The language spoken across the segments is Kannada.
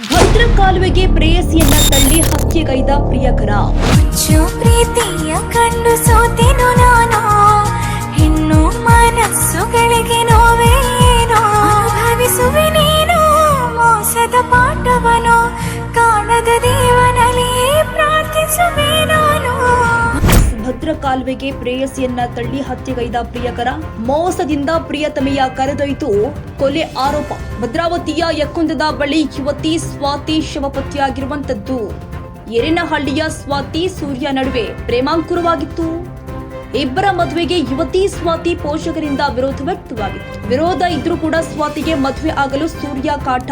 ಭದ್ರ ಕಾಲುವೆಗೆ ಪ್ರೇಯಸಿಯನ್ನ ತಳ್ಳಿ ಹತ್ಯೆಗೈದ ಪ್ರಿಯಕರ. ಪ್ರೀತಿಯ ಕಂಡು ಸೋತೇನು ನಾನು. ಇನ್ನು ಮನಸ್ಸುಗಳಿಗೆ ನೋವೇನೋ ಅನುಭವಿಸುವೆ ನೀನು ಮೋಸದ ಪಾಠವನು. ಕಾಣದ ಕಾಲುವೆಗೆ ಪ್ರೇಯಸಿಯನ್ನ ತಳ್ಳಿ ಹತ್ಯೆಗೈದ ಪ್ರಿಯಕರ ಮೋಸದಿಂದ ಪ್ರಿಯತಮೆಯ ಕರೆದೊಯ್ತು ಕೊಲೆ ಆರೋಪ. ಭದ್ರಾವತಿಯ ಯಕ್ಕುಂದದ ಬಳಿ ಯುವತಿ ಸ್ವಾತಿ ಶವಪತಿಯಾಗಿರುವಂತದ್ದು ಎರೆನಹಳ್ಳಿಯ ಸ್ವಾತಿ ಸೂರ್ಯ ನಡುವೆ ಪ್ರೇಮಾಂಕುರವಾಗಿತ್ತು. ಇಬ್ಬರ ಮದುವೆಗೆ ಯುವತಿ ಸ್ವಾತಿ ಪೋಷಕರಿಂದ ವಿರೋಧ ವ್ಯಕ್ತವಾಗಿತ್ತು. ವಿರೋಧ ಇದ್ರೂ ಕೂಡ ಸ್ವಾತಿಗೆ ಮದುವೆ ಆಗಲು ಸೂರ್ಯ ಕಾಟ.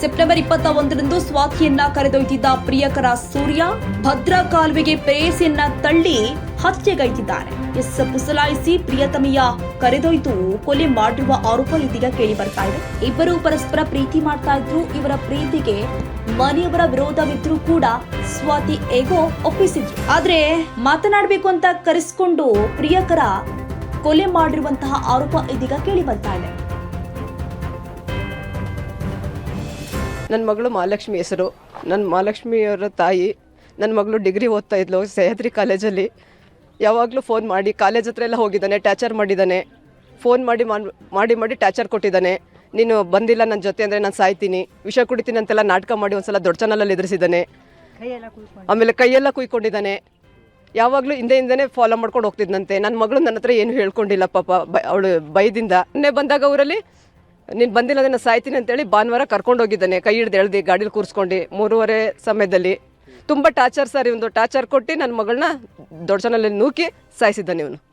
ಸೆಪ್ಟೆಂಬರ್ ಇಪ್ಪತ್ತ ಒಂದರಂದು ಸ್ವಾತಿಯನ್ನ ಕರೆದೊಯ್ದಿದ್ದ ಪ್ರಿಯಕರ ಸೂರ್ಯ ಭದ್ರಾ ಕಾಲುವೆಗೆ ಪ್ರೇಯಸಿಯನ್ನ ತಳ್ಳಿ ಹತ್ಯೆಗೈದಿದ್ದಾರೆ. ಎಸ್ ಪುಸಲಾಯಿಸಿ ಪ್ರಿಯತಮಿಯ ಕರೆದೊಯ್ದು ಕೊಲೆ ಮಾಡಿರುವ ಆರೋಪ ಇದೀಗ ಕೇಳಿ ಬರ್ತಾ ಇದೆ. ಇಬ್ಬರು ಪರಸ್ಪರ ಪ್ರೀತಿ ಮಾಡ್ತಾ ಇದ್ರು. ಇವರ ಪ್ರೀತಿಗೆ ಮನೆಯವರ ವಿರೋಧವಿದ್ರೂ ಕೂಡ ಸ್ವಾತಿ ಹೇಗೋ ಒಪ್ಪಿಸಿದ್ರು. ಆದ್ರೆ ಮಾತನಾಡಬೇಕು ಅಂತ ಕರೆಸ್ಕೊಂಡು ಪ್ರಿಯಕರ ಕೊಲೆ ಮಾಡಿರುವಂತಹ ಆರೋಪ ಇದೀಗ ಕೇಳಿ ಬರ್ತಾ ಇದೆ. ನನ್ನ ಮಗಳು ಮಹಾಲಕ್ಷ್ಮಿ ಹೆಸರು. ನನ್ನ ಮಹಾಲಕ್ಷ್ಮಿಯವರ ತಾಯಿ ನನ್ನ ಮಗಳು ಡಿಗ್ರಿ ಓದ್ತಾ ಇದ್ಲು, ಸಹ್ಯಾದ್ರಿ ಕಾಲೇಜಲ್ಲಿ. ಯಾವಾಗಲೂ ಫೋನ್ ಮಾಡಿ ಕಾಲೇಜ್ ಹತ್ರ ಎಲ್ಲ ಹೋಗಿದ್ದಾನೆ ಟ್ಯಾಚರ್ ಮಾಡಿದ್ದಾನೆ. ಫೋನ್ ಮಾಡಿ ಮಾಡ್- ಮಾಡಿ ಮಾಡಿ ಟ್ಯಾಚರ್ ಕೊಟ್ಟಿದ್ದಾನೆ. ನೀನು ಬಂದಿಲ್ಲ ನನ್ನ ಜೊತೆ ಅಂದರೆ ನಾನು ಸಾಯ್ತೀನಿ. ವಿಷ ಕುಡಿತೀನಿ ಅಂತೆಲ್ಲ ನಾಟಕ ಮಾಡಿ ಒಂದ್ಸಲ ದೊಡ್ಡ ಚಾನಲಲ್ಲಿ ಎದುರಿಸಿದ್ದಾನೆ. ಆಮೇಲೆ ಕೈಯೆಲ್ಲ ಕುಯ್ಕೊಂಡಿದ್ದಾನೆ. ಯಾವಾಗಲೂ ಹಿಂದೆ ಹಿಂದೆನೇ ಫಾಲೋ ಮಾಡ್ಕೊಂಡು ಹೋಗ್ತಿದ್ನಂತೆ. ನನ್ನ ಮಗಳು ನನ್ನ ಹತ್ರ ಏನು ಹೇಳ್ಕೊಂಡಿಲ್ಲ ಪಾಪ ಬ ಅವಳು ಭಯದಿಂದ. ಮೊನ್ನೆ ಬಂದಾಗ ಊರಲ್ಲಿ ನೀನು ಬಂದಿಲ್ಲ ಅದನ್ನು ನಾನು ಸಾಯ್ತೀನಿ ಅಂತೇಳಿ ಭಾನುವಾರ ಕರ್ಕೊಂಡು ಹೋಗಿದ್ದಾನೆ ಕೈ ಹಿಡ್ದು ಎಳ್ದು ಗಾಡೀಲಿ ಕೂರಿಸ್ಕೊಂಡು ಮೂರುವರೆ ಸಮಯದಲ್ಲಿ. ತುಂಬ ಟಾರ್ಚರ್ ಸರ್ ಇವನು ಟಾರ್ಚರ್ ಕೊಟ್ಟು ನನ್ನ ಮಗಳನ್ನ ದೊಡ್ಡ ಚಾನಲ್ಲಿ ನೂಕಿ ಸಾಯಿಸಿದ್ದಾನೆ ಇವನು.